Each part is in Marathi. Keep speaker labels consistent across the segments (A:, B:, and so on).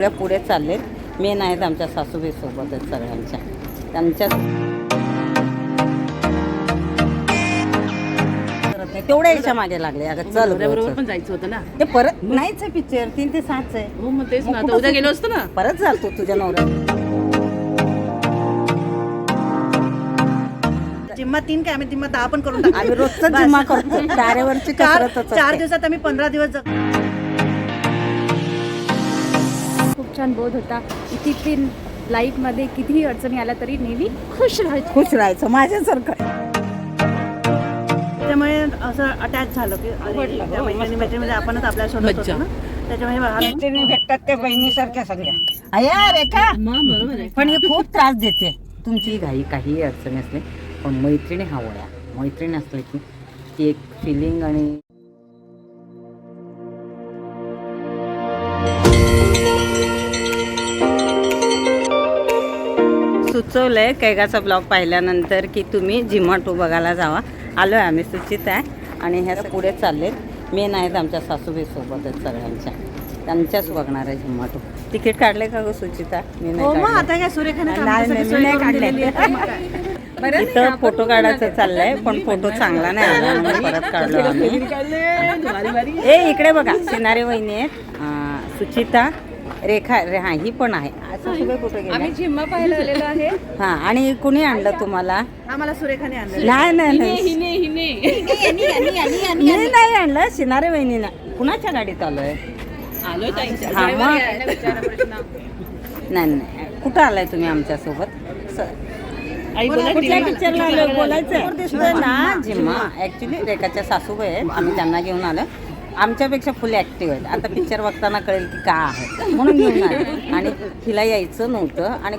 A: सगळ्या पुढे चालले मेन आहेत आमच्या सासूबाई सोबत सगळ्यांच्या. त्यांच्या तेवढ्या याच्या मागे लागले. अगं चल
B: बरोबर पण. जायचं होतं ना.
A: ते परत नाहीच आहे पिक्चर तीन ते सातच आहे.
B: हो मग तेच ना. आता उद्या गेलो असतो ना.
A: परत चालतो तुझ्या नवऱ्या
C: जिम्मा तीन काय? आम्ही जिम्मा दहा पण करून टाकू.
A: आम्ही रोजच. जिम्मा करतो. तारेवरची
C: चार
A: कसरतच
C: चार. दिवसात आम्ही पंधरा दिवस जग-
D: छान बोध होता. किती लाईफमध्ये कितीही अडचणी आल्या तरी नेहमी खुश राहायचं.
A: खुश राहायचं माझ्यासारखं.
C: त्यामुळे असं अटॅच झालं की त्या मैत्रिणी मैत्रिणीमध्ये आपणच आपल्या शोधत. होतो ना? त्याच्यामुळे हा-
A: भेटतात ते बहिणीसारख्या सगळ्या. अया रेखा.
B: मग बरोबर आहे.
A: पण हे खूप त्रास देते. तुमची घाई काही अडचण असली पण मैत्रिणी हवया मैत्रीण असली की ती एक फिलिंग आणि सुचवलंय कैगाचा ब्लॉग पाहिल्यानंतर की तुम्ही झिमाटो बघायला जावा. आलो आहे आम्ही सुचित आहे. आणि ह्या पुढे चाललेत. मेन आहेत आमच्या सासूबाई सोबत आहेत सगळ्यांच्या. त्यांच्याच बघणार आहे झिमाटो तिकीट काढले का गं सुचिता? मी
C: हो
A: नाही,
C: करून
A: काढले.
C: आहे.
A: इथं फोटो काढायचं चाललंय पण फोटो चांगला नाही आला. म्हणून परत काढलो आम्ही. ए इकडे बघा सिनारे वहिनी आहेत. सुचिता रेखा रे हा ही पण आहे. असं सगळं कुठे गेलं?
D: आम्ही पाहायला आलेलो आहे.
A: हा आणि कुणी आणलं तुम्हाला?
C: आम्हाला सुरेखाने आणलं.
A: नाही नाही नाही.
B: हिने हिने
A: मी नाही आणलं सिनारे वहिनीला कुणाच्या गाडीत आलोय?
B: आलोय ताईंच्या
A: हा मग? नाही नाही. कुठं आलाय तुम्ही आमच्यासोबत? स-
B: आई बोला
A: कुठल्या
B: टीव्ही
A: पिक्चरला आलो बोलायचं ना जिम्मा ऍक्च्युली रेखाच्या सासूबाई आहेत. आम्ही त्यांना घेऊन आलो आमच्यापेक्षा फुल ऍक्टिव्ह आहेत. आता पिक्चर बघताना कळेल की का आहे. म्हणून घेऊन आलो आणि हिला यायचं नव्हतं. आणि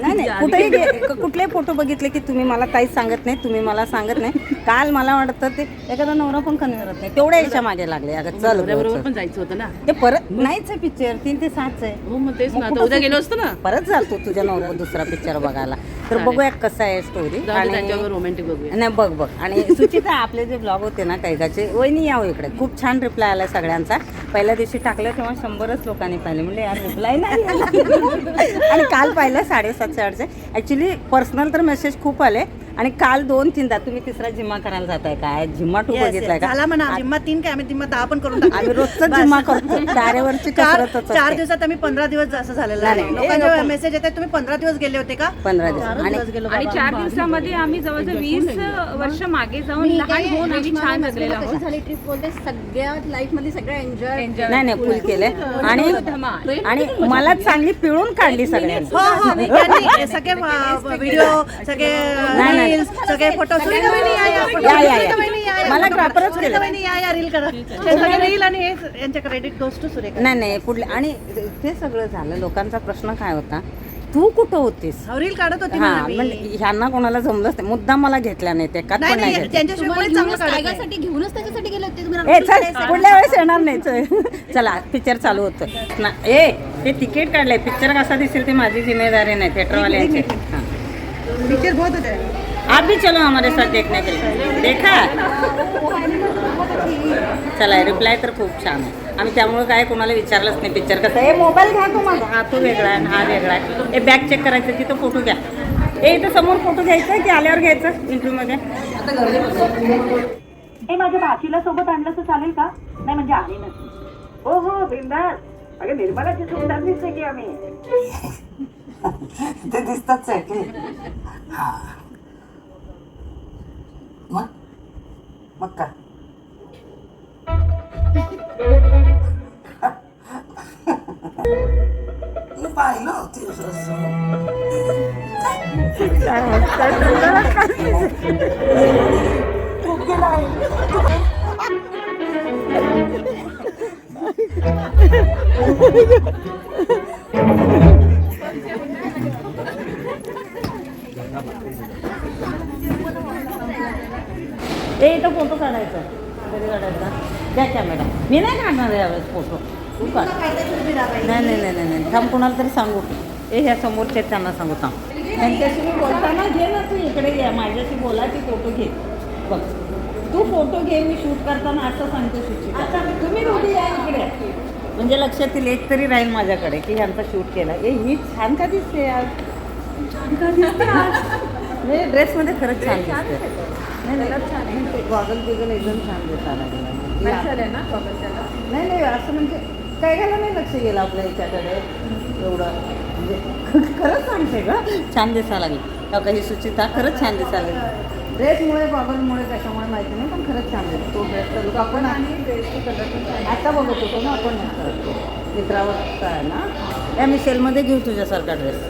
A: नाही नाही. कुठेही गे- कुठलेही फोटो बघितले की तुम्ही मला काहीच सांगत नाही तुम्ही मला सांगत नाही. काल मला वाटतं ते एखादा नवरा पण कमी करत नाही. तेवढ्या याच्या मागे लागले. अगं चल गं,
B: बरोबर
A: चल.
B: पण जायचं होतं ना?
A: ते परत नाहीच आहे पिक्चर तीन ते सातच आहे.
B: हो मग तेच
A: मग
B: ना.
A: कुठं
B: उद्या गेलो असतो ना?
A: परत चालतो तुझ्या नवरा दुसरा पिक्चर बघायला. तर. बघूया कसं आहे स्टोरी
B: जाऊ दे, त्यांच्यावर रोमॅन्टिक बघूया.
A: नाही बघ बघ. आणि सुचिता आपले जे ब्लॉग होते ना कैकाचे वहिनी यावं इकडे. खूप छान रिप्लाय आला सगळ्यांचा. पहिल्या दिवशी टाकलं तेव्हा शंभरच लोकांनी पाहिले. म्हणजे यार रिप्लाय नाही आला. आणि काल पाहिलं साडेसातशे आठशे. ॲक्च्युली पर्सनल तर मेसेज खूप आले. आणि काल दोन तीनदा तुम्ही तिसरा जिम्मा करायला जाताय काय जिम्मा टू. बघितलाय का
C: झाला म्हणा जिम्मा तीन काय आम्ही जिम्मा दहा पण करून टाकू.
A: आम्ही रोजच. जिम्मा करतो तारेवरची
C: चार
A: कसरतच
C: चार
A: असते.
C: दिवसात आम्ही पंधरा दिवस असं झालेलं
A: नाही,
C: आहे
A: नाही. ए,
C: लोकांचे. मेसेज येतात तुम्ही पंधरा दिवस गेले होते का
A: पंधरा दिवस आणि.
D: चार दिवसामध्ये आम्ही जवळजवळ वीस वर्ष मागे जाऊन लहान होऊन आम्ही छान जगलेलो आहोत
E: झाली ट्रिप बोलते सगळ्या लाईफमध्ये सगळं एन्जॉय
A: नाही नाही फुल केले आणि आणि मला चांगली पिळून काढली सगळ्यांनी
C: हो हो त्यांनी सगळे व्हिडिओ सगळे
A: नाही, नाही.
C: रील्स सगळे फोटो
A: मला केलं.
C: रील करा. सगळे रील आणि हे यांच्या क्रेडिट गोस टू सुरेखा.
A: नाही नाही पुढले आणि ते सगळं झालं. लोकांचा प्रश्न काय होता? तू कुठं होतीस?
C: रील काढत होती
A: हा. म्हणजे ह्यांना कोणाला जमलंच नाही. मुद्दा मला घेतला नाही ते. का
C: नाही
A: पण नाही
E: घेऊनच त्याच्यासाठी गेले होते
A: पुढल्या वेळेस येणार नाही चल. चला पिक्चर चालू होतं. ना ए ते तिकीट काढलंय. पिक्चर कसा दिसेल ते माझी जिम्मेदारी नाही थिएटरवाल्यांची
C: पिक्चर बहुत होते.
A: आप भी चलो हमारे साथ देखने के लिए। देखा? चला रिप्लाय तर खूप छान आहे. आम्ही त्यामुळे काय कोणाला विचारलंच नाही पिक्चर कसं. आहे मोबाईल घ्या तो माझा हा तो वेगळा आहे आणि हा वेगळा आहे. हे बॅग चेक करायचं तिथं फोटो घ्या. ए इथं समोर फोटो घ्यायचा आहे की आल्यावर घ्यायचं इंटरव्ह्यूमध्ये
C: ए माझ्या भाचीला सोबत आणलं तर चालेल का? नाही म्हणजे आली नसती. हो हो बिंदास. अगे निर्मलाची सुंदर दिसते की आम्ही.
A: ते दिसतच आहे की. हा. मग मग का मी पाहिलं होती ए इथं फोटो काढायचा. कधी काढायचा. द्या कॅमेरा मी नाही काढणार यावेळेस फोटो. तू काढ. नाही नाही नाही नाही नाही. थांब कोणाला तरी सांगू. ए ह्या समोरचे त्यांना सांगू. थांब. त्यांच्याशी मी बोलताना घे ना तू इकडे घे माझ्याशी बोला की फोटो घे. बघ. तू फोटो घे मी शूट करताना असं सांगतो सुचिता. तुम्ही दोघी या इकडे. म्हणजे लक्षात येईल एक तरी राहील माझ्याकडे की ह्यांचा शूट केला. ए ही छान का दिसते आज? छान का दिसते आज? म्हणजे ड्रेसमध्ये खरंच छान दिसते. नाही नाही गॉगल बिगल एकदम छान दिसायला गेला नाही नाही असं म्हणजे काय घाला नाही लक्ष गेलं आपल्या ह्याच्याकडे एवढं. म्हणजे खरंच सांगते का छान दिसायला लागली. का ही सुचिता खरंच छान दिसायला लागली. ड्रेसमुळे गॉगलमुळे कशामुळे माहिती नाही पण खरंच छान दिसतो तो ड्रेसचा लुक आपण आता बघत होतो ना आपण मित्रावर आहे ना. या मी सेलमध्ये घेऊ तुझ्यासारखा ड्रेस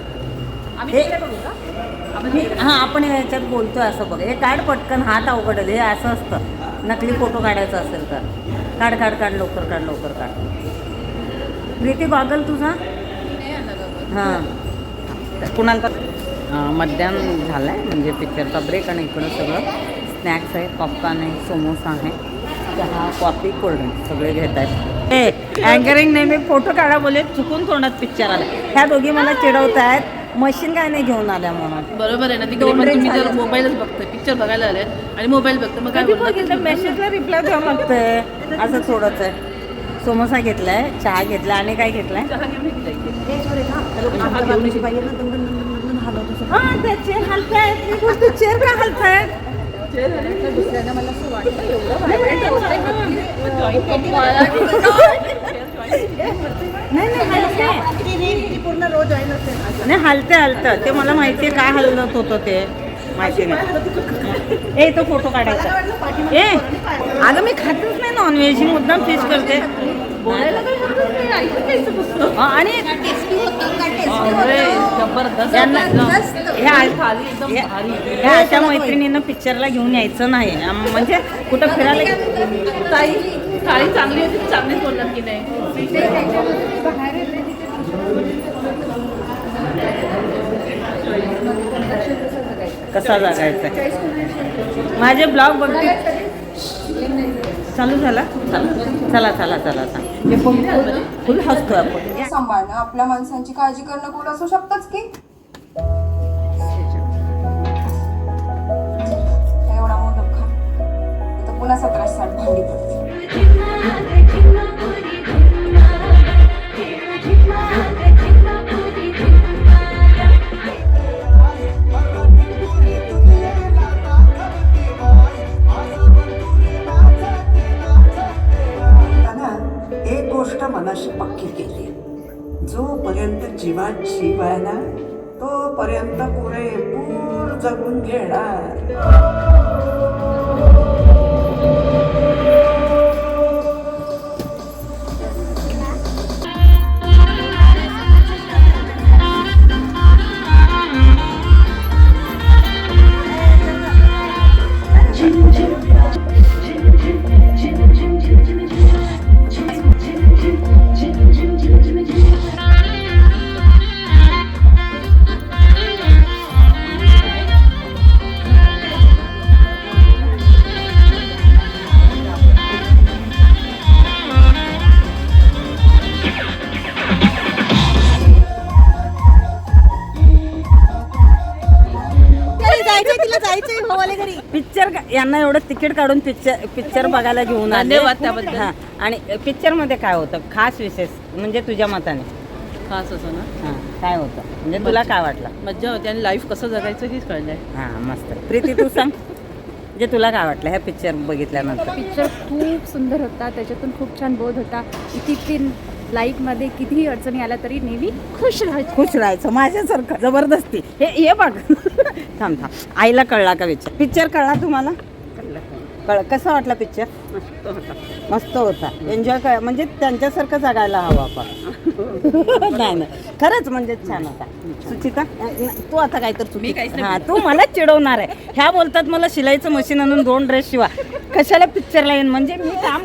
A: हां आपण ह्याच्यात बोलतोय असं बघ. हे काढ पटकन हात अवघडेल हे असं असतं. नकली फोटो काढायचा असेल तर. काढ काढ काढ लवकर काढ लवकर काढ. प्रीती गॉगल तुझा? हां. कुणाला मध्याह्न झालं आहे म्हणजे पिक्चरचा ब्रेक आणि इकडं सगळं. स्नॅक्स आहे पॉपकॉर्न आहे समोसा आहे. चहा कॉफी कोल्ड्रिंक सगळे घेत आहेत. ए अँकरिंग नेहमी फोटो काढा बोले. चुकून तोंडात पिक्चर आला ह्या दोघी मला चिडवत आहेत मशीन काय नाही घेऊन आल्या म्हणून.
B: बरोबर आहे ना तिकडे पण तुम्ही जर. मोबाईलच बघताय पिक्चर बघायला आले आणि मोबाईल बघता मग काय
A: कधी
B: बोलणार?
A: बघितलं? मेसेजला रिप्लाय द्यावं लागतंय. असं थोडंच आहे. समोसा घेतलाय चहा घेतला आणि काय घेतलाय?
B: चहा घेऊन.
A: चहा हा ते चेअर हलतायत. मी बोलतो चेअर का हलतायत? नाही नाही हलते.
C: पूर्ण रोज
A: नाही हलते हलतं. ते मला माहिती आहे काय हलत होतं ते. माहिती नाही. ए तो फोटो काढायचा. ए अगं मी खातच नाही नॉनव्हेज ही मुद्दाम फिश करते. हा, आणि. ह्या अशा मैत्रिणींना पिक्चरला घेऊन यायचं नाही. म्हणजे कुठं फिरायला
B: ताई थाळी चांगली होती तर चांगलीच बोलणार की नाही?
A: कसा जगायचा? माझे ब्लॉग बघते. चालू झाला? चला. चला चला हे फुल हसतो आपण
F: सांभाळणं आपल्या माणसांची काळजी करणं कोण असू शकतच की? एवढा मोदक खा. तर पुन्हा सतरा साठ भांडी
A: पिक्चर यांना एवढं तिकीट काढून पिक्चर पिक्चर बघायला घेऊन आले.
B: धन्यवाद त्याबद्दल.
A: हा आणि पिक्चरमध्ये काय होतं? खास विशेष म्हणजे तुझ्या मताने.
B: खास असं ना?
A: हा काय होतं? म्हणजे तुला काय वाटलं?
B: मज्जा होती आणि लाईफ कसं जगायचं हेच कळलंय.
A: हा मस्त. प्रीती तू सांग. म्हणजे तुला काय वाटलं ह्या पिक्चर बघितल्यानंतर?
D: पिक्चर खूप सुंदर होता त्याच्यातून खूप छान बोध होता. इथे लाईफमध्ये कितीही अडचणी आल्या तरी नेहमी खुश राहायचं.
A: खुश राहायचं माझ्यासारखं जबरदस्ती. हे हे बघ. थांब थांब. आईला कळला का पिक्चर पिक्चर कळला तुम्हाला? कळ कसा वाटला पिक्चर
B: मस्त होता.
A: मस्त होता एन्जॉय कर. म्हणजे त्यांच्यासारखं जगायला हवं आपण. नाही नाही. खरंच म्हणजे छान होता. सुचिता? तू आता काय तर
B: नाही
A: हा तू मला चिडवणार आहे. ह्या बोलतात मला शिलाईचं मशीन आणून दोन ड्रेस शिवा. कशाला पिक्चरला येईन म्हणजे मी काम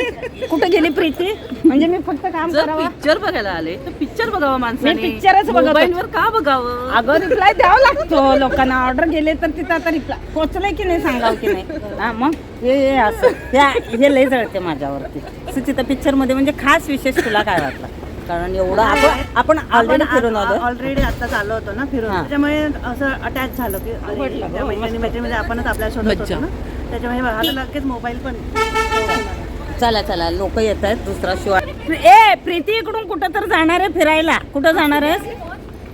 A: कुठं गेली प्रीती? म्हणजे मी फक्त काम
B: जर
A: करावं.
B: पिक्चर बघायला आले तर पिक्चर बघावा माणसाने.
A: मी pictureच बघत होते.
B: वर का बघावं?
A: अगं रिप्लाय द्यावा लागतो लोकांना. ऑर्डर गेले तर तिथं आता रिप्लाय पोचलंय की नाही सांगाव की नाही? हा मग? हे हे असं. हे हे लय जळते माझ्यावरती. सुचिता पिक्चरमध्ये म्हणजे खास विशेष तुला काय वाटलं? कारण एवढं आपण आपण ऑलरेडी फिरून आलो
G: ऑलरेडी आता चाललो होतो ना फिरून.
A: हा.
G: त्याच्यामुळे असं अटॅच झालं की अरे,
A: वाटलं,
G: त्या
A: हो,
G: मैत्रिणी. मैत्रिणीमध्ये आपणच आपल्या शोधत. होतो ना. त्याच्यामुळे आता लगेच मोबाईल पण
A: चला चला लोक येत आहेत दुसरा शो ए प्रीती इकडून कुठं तर जाणार आहे फिरायला. कुठं जाणार आहेस?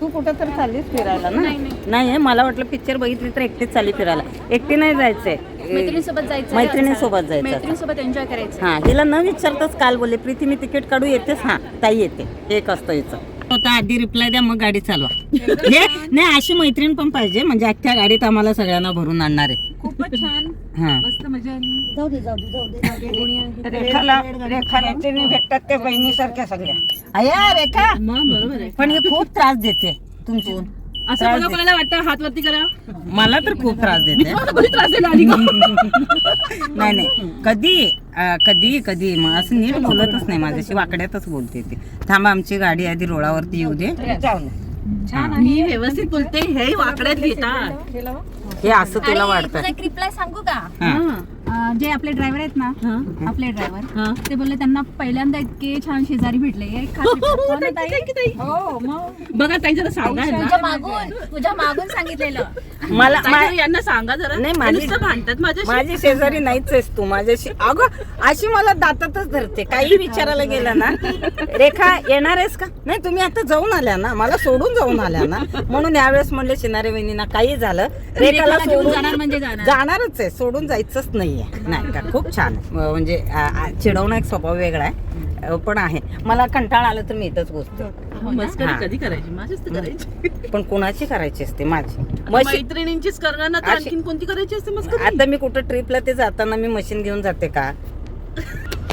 A: तू कुठं तर चाललीस फिरायला ना? नाही आहे मला वाटलं पिक्चर बघितली तर एकटीच चालली फिरायला. एकटी नाही जायचंय.
D: मैत्रिणीसोबत जायचं
A: मैत्रिणीसोबत जायचं.
D: मैत्रिणीसोबत एन्जॉय करायचं.
A: हा हिला न विचारताच काल बोलले प्रीती मी तिकीट काढू येतेस? हा ताई येते. एक असतं याचं होता आधी रिप्लाय द्या मग गाडी चालवा. हे नाही अशी मैत्रीण पण पाहिजे म्हणजे अख्ख्या गाडीत आम्हाला सगळ्यांना भरून आणणार आहे.
D: खूपच छान.
A: हा.
E: जाऊ दे जाऊ दे जाऊ दे.
A: रेखाला रेखाला ते भेटतात त्या बहिणीसारख्या सगळ्या. अया रेखा.
B: बरोबर आहे.
A: पण हे खूप त्रास देते तुमची.
B: असं बघा कोणाला वाटतं हात वरती करा.
A: मला तर खूप त्रास देते.
B: कोणी त्रास दिला आधी का?
A: नाही. नाही कधी अं, कधी कधी. मग असं नीट बोलतच नाही. माझ्याशी वाकड्यातच बोलते ती. थांबा आमची गाडी आधी रोडावरती येऊ दे.
B: मी व्यवस्थित बोलते. हे वाकड्यात घेतात.
A: हे असं तुला वाटतं
D: रिप्लाय सांगू का?
A: हा.
D: जे आपले ड्रायव्हर आहेत ना आपले
B: हा.
D: ड्रायव्हर ते बोलले त्यांना पहिल्यांदा इतके छान शेजारी भेटले
B: बघा ताई जरा सांगा
D: तुझ्या. मागून तुझ्या मागून सांगितलेलं.
A: मला
B: यांना सांगा जरा.
A: नाही, माझी-
B: नुसतं भांडतात
A: माझी शेजारी नाहीच आहेस तू माझ्याशी. अगं अशी मला दातातच धरते. काही विचारायला गेलं ना. रेखा येणार आहेस का? नाही तुम्ही आता जाऊन आल्या ना. मला सोडून जाऊन आल्या ना. म्हणून यावेळेस म्हणले शिनारे वहिनीना काही झालं. रेखाला सोडून
D: जाणार म्हणजे जाणार.
A: जाणारच आहे. सोडून जायचंच नाहीये. नाही का? खूप छान. म्हणजे चिडवणं एक स्वभाव वेगळा आहे. पण आहे. मला कंटाळा आला तर मी इथंच हा.
B: कधी करायची? माझीच तर करायची.
A: पण कुणाची करायची असते? माझी.
B: मैत्रिणींचीच करणार ना आणखीन कोणती करायची असते मस्करी?
A: आता मी कुठं ट्रिपला ते जाताना मी मशीन घेऊन जाते का?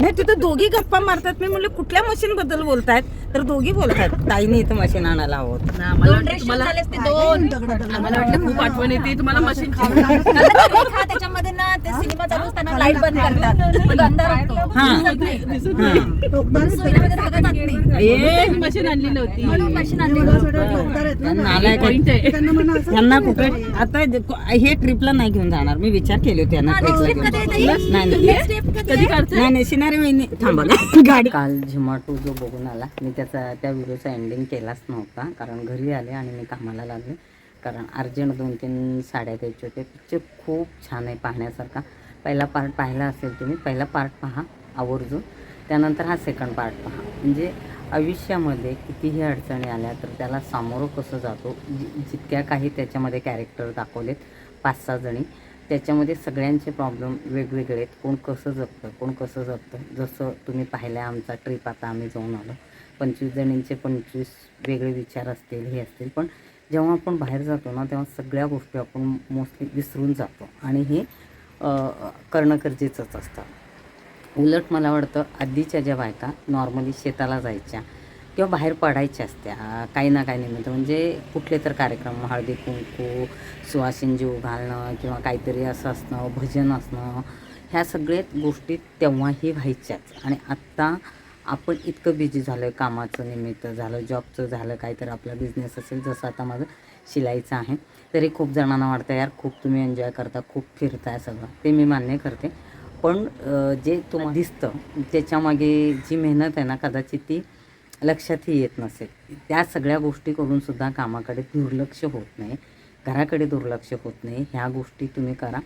A: नाही तिथं दोघी गप्पा मारतात. मी म्हणले कुठल्या मशीन बद्दल बोलतायत? तर दोघी बोलतात ताईने इथं मशीन आणायला हवं
B: ना, आम्हाला
D: दोन
B: वाटलं
D: रेशन
B: तुम्हाला
D: झाले असते दोन.
B: आम्हाला वाटलं खूप आठवण येते तुम्हाला मशीन
D: त्याच्यामध्ये ना ते सिनेमा चालू असताना लाइट बंद करतात. मग अंधार होतो
A: हा.
D: दिसत नाही.
A: हा.
D: म्हणून सोन्यामध्ये धागा जात नाही
A: ए,
B: मशीन आणली नव्हती.
D: म्हणून मशीन आणलेलं
A: नालायक
B: पॉइंट आहे.
A: त्यांना कुठे आता जे- हे ट्रिपला नाही घेऊन जाणार. मी विचार केले होते यांना घेऊन? नाही नाही.
D: कधी
B: कधी
D: आहे?
B: काढते
A: नाही नाही शिनारे वहिनी थांबा गाडी काल झिमाटो जो बघून आला मी त्याचा त्या व्हिडिओचा एंडिंग केलाच नव्हता. कारण घरी आले आणि मी कामाला लागले. कारण अर्जंट दोन तीन साड्या द्यायचे होते. पिक्चर खूप छान आहे पाहण्यासारखा. पहिला पार्ट पाहिला असेल तुम्ही. पहिला पार्ट पहा आवर्जून. त्यानंतर हा सेकंड पार्ट पहा. म्हणजे आयुष्यामध्ये कितीही अडचणी आल्या तर त्याला सामोरं कसं जातो? जि जितक्या काही त्याच्यामध्ये कॅरेक्टर दाखवलेत पाच सहा जणी त्याच्यामध्ये सगळ्यांचे प्रॉब्लेम वेगवेगळे आहेत. कोण कसं जगतं? कोण कसं जगतं? जसं तुम्ही पाहिलं आमचा ट्रिप आता आम्ही जाऊन आलो. पंचवीस जणींचे पंचवीस वेगळे विचार असतील हे असतील. पण जेव्हा आपण बाहेर जातो ना तेव्हा सगळ्या गोष्टी आपण मोस्टली विसरून जातो. आणि हे करणं गरजेचंच असतं. उलट मला वाटतं आधीच्या ज्या बायका नॉर्मली शेताला जायच्या किंवा बाहेर पडायच्या असत्या काही ना काही निमित्त. म्हणजे कुठले तर कार्यक्रम हळदी कुंकू सुवासिन जीव घालणं किंवा काहीतरी असं असणं भजन असणं ह्या सगळ्याच गोष्टी तेव्हाही व्हायच्याच. आणि आत्ता आपण इतकं बिझी झालं आहे कामाचं निमित्त झालं जॉबचं झालं काहीतरी आपला बिझनेस असेल जसं आता माझं शिलाईचं आहे. तरी खूप जणांना वाटतं यार खूप तुम्ही एन्जॉय करता खूप फिरताय सगळं. ते मी मान्य करते. पण जे तुम्हाला दिसतं त्याच्यामागे जी मेहनत आहे ना कदाचित ती लक्षातही येत नसेल. त्या सगळ्या गोष्टी करूनसुद्धा कामाकडे दुर्लक्ष होत नाही. घराकडे दुर्लक्ष होत नाही. ह्या गोष्टी तुम्ही करा.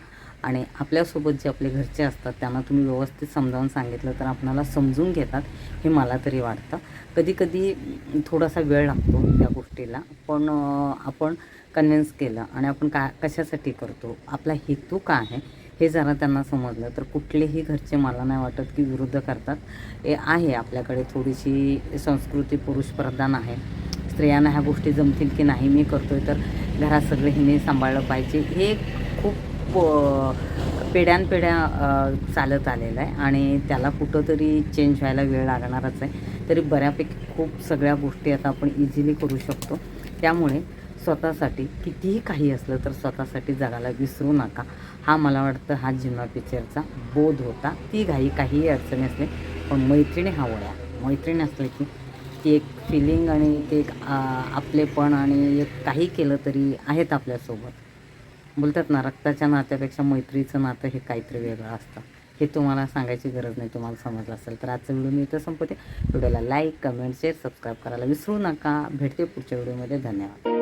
A: आणि आपल्यासोबत जे आपले घरचे असतात त्यांना तुम्ही व्यवस्थित समजावून सांगितलं तर आपणाला समजून घेतात हे मला तरी वाटतं. कधीकधी थोडासा वेळ लागतो त्या गोष्टीला पण आपण कन्व्हिन्स केलं आणि आपण का कशासाठी करतो आपला हेतू काय आहे हे जरा त्यांना समजलं तर कुठलेही घरचे मला नाही वाटत की विरुद्ध करतात. हे आहे आपल्याकडे थोडीशी संस्कृती पुरुष प्रधान आहे. स्त्रियांना ह्या गोष्टी जमतील की नाही मी करतोय तर घरात सगळे हिने सांभाळलं पाहिजे. हे खूप पेढ्यानपेढ्या पिढ्यानपिढ्या चालत आलेलं आहे आणि त्याला कुठंतरी चेंज व्हायला वेळ लागणारच आहे. तरी बऱ्यापैकी खूप सगळ्या गोष्टी आता आपण इझिली करू शकतो. त्यामुळे स्वतःसाठी कितीही काही असलं तर स्वतःसाठी जगाला विसरू नका. हा मला वाटतं हा जिम्मा पिक्चरचा बोध होता. ती घाई काहीही अडचणी असले पण मैत्रिणी हवया मैत्रिणी असले की ती एक फिलिंग आणि ते एक आपलेपण आणि एक काही केलं तरी आहेत आपल्यासोबत. बोलतात ना रक्ताच्या नात्यापेक्षा मैत्रीचं नातं हे काहीतरी वेगळं असतं. हे तुम्हाला सांगायची गरज नाही तुम्हाला समजलं असेल तर आजचा व्हिडिओ मी इथं संपवते. व्हिडिओला लाईक कमेंट शेअर सबस्क्राईब करायला विसरू नका. भेटते पुढच्या व्हिडिओमध्ये धन्यवाद.